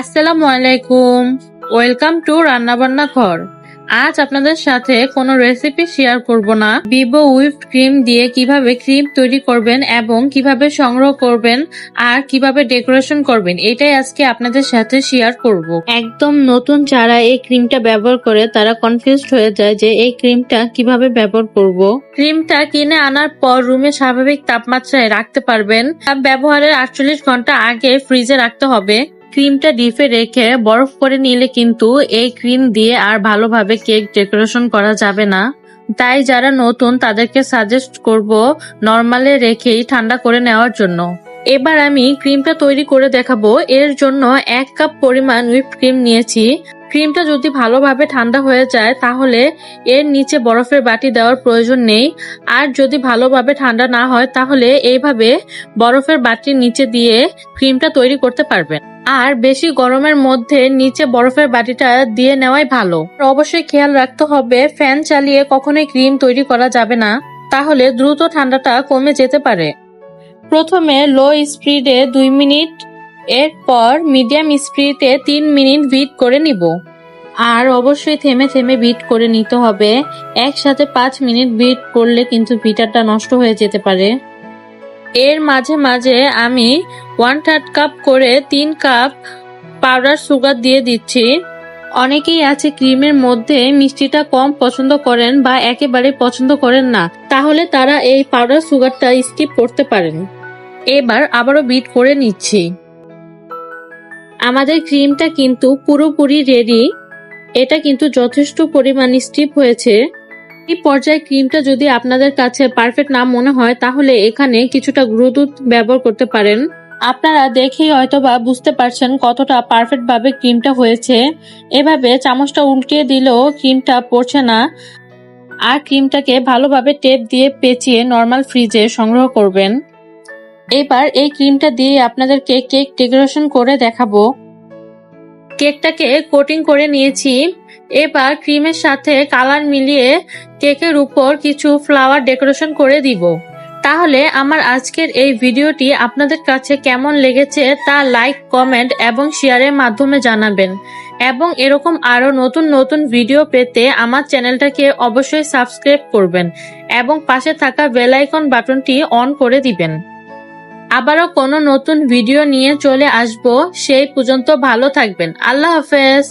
আসসালামু আলাইকুম। Welcome to রান্নাবান্না ঘর। আজ আপনাদের সাথে কোনো রেসিপি শেয়ার করব না। বিবো হুইপ ক্রিম দিয়ে কীভাবে ক্রিম তৈরি করবেন এবং কীভাবে সংগ্রহ করবেন আর কীভাবে ডেকোরেশন করবেন, এটাই আজকে আপনাদের সাথে শেয়ার করব। একদম নতুন যারা এই ক্রিমটা ব্যবহার করে তারা কনফিউজড হয়ে যায় যে এই ক্রিমটা কীভাবে ব্যবহার করব। ক্রিমটা কিনে আনার পর রুমে স্বাভাবিক তাপমাত্রায় রাখতে পারবেন। ব্যবহারের আটচল্লিশ ঘণ্টা আগে ফ্রিজে রাখতে হবে। ক্রিমটা ডিপে রেখে বরফ করে নিলে কিন্তু এই ক্রিম দিয়ে আর ভালোভাবে কেক ডেকোরেশন করা যাবে না। তাই যারা নতুন, তাদেরকে সাজেস্ট করব নর্মালে রেখেই ঠান্ডা করে নেওয়ার জন্য। এবার আমি ক্রিমটা তৈরি করে দেখাবো। এর জন্য এক কাপ পরিমাণ হুইপ ক্রিম নিয়েছি। ক্রিমটা যদি ভালোভাবে ঠান্ডা হয়ে যায়, তাহলে এর নিচে বরফের বাটি দেওয়ার প্রয়োজন নেই। আর যদি ভালোভাবে ঠান্ডা না হয়, তাহলে এইভাবে বরফের বাটির নিচে দিয়ে ক্রিমটা তৈরি করতে পারবেন। আর বেশি গরমের মধ্যে নিচে বরফের বাটিটা দিয়ে নেওয়াই ভালো। অবশ্যই খেয়াল রাখতে হবে, ফ্যান চালিয়ে কখনোই ক্রিম তৈরি করা যাবে না, তাহলে দ্রুত ঠান্ডাটা কমে যেতে পারে। প্রথমে লো স্পিডে দুই মিনিট, এরপর মিডিয়াম স্পিডে তিন মিনিট বিট করে নিব। আর অবশ্যই থেমে থেমে বিট করে নিতে হবে, একসাথে পাঁচ মিনিট বিট করলে কিন্তু বিটারটা নষ্ট হয়ে যেতে পারে। এর মাঝে মাঝে আমি ওয়ান থার্ড কাপ করে তিন কাপ পাউডার সুগার দিয়ে দিচ্ছি। অনেকেই আছে ক্রিমের মধ্যে মিষ্টিটা কম পছন্দ করেন বা একেবারে পছন্দ করেন না। তাহলে তারা এই পাউডার সুগারটা স্কিপ করতে পারেন। এবার আবারও বিট করে নিচ্ছি। আমাদের ক্রিমটা কিন্তু পুরোপুরি রেডি এটা কিন্তু যথেষ্ট পরিমাণ স্টিপ হয়েছে। এই পর্যায়ে ক্রিমটা যদি আপনাদের কাছে পারফেক্ট না মনে হয়, তাহলে এখানে কিছুটা গুঁড়ো দুধ ব্যবহার করতে পারেন। আপনারা দেখেই হয়তোবা বুঝতে পারছেন কতটা পারফেক্ট ভাবে ক্রিমটা হয়েছে। এভাবে চামচটা উল্টিয়ে দিলেও ক্রিমটা পড়ছে না। আর ক্রিমটাকে ভালোভাবে টেপ দিয়ে পেঁচিয়ে নর্মাল ফ্রিজে সংগ্রহ করবেন। এবার এই ক্রিমটা দিয়ে আপনাদেরকে কেক ডেকোরেশন করে দেখাবো। কেকটাকে কোটিং করে নিয়েছি। এবার ক্রিমের সাথে কালার মিলিয়ে কেকের উপর কিছু ফ্লাওয়ার ডেকোরেশন করে দিব। তাহলে আমার আজকের এই ভিডিওটি আপনাদের কাছে কেমন লেগেছে তা লাইক, কমেন্ট এবং শেয়ারের মাধ্যমে জানাবেন। এবং এরকম আরও নতুন নতুন ভিডিও পেতে আমার চ্যানেলটাকে অবশ্যই সাবস্ক্রাইব করবেন এবং পাশে থাকা বেল আইকন বাটনটি অন করে দিবেন। আবারও কোনো নতুন ভিডিও নিয়ে চলে আসব। সেই পর্যন্ত ভালো থাকবেন। আল্লাহ হাফেজ।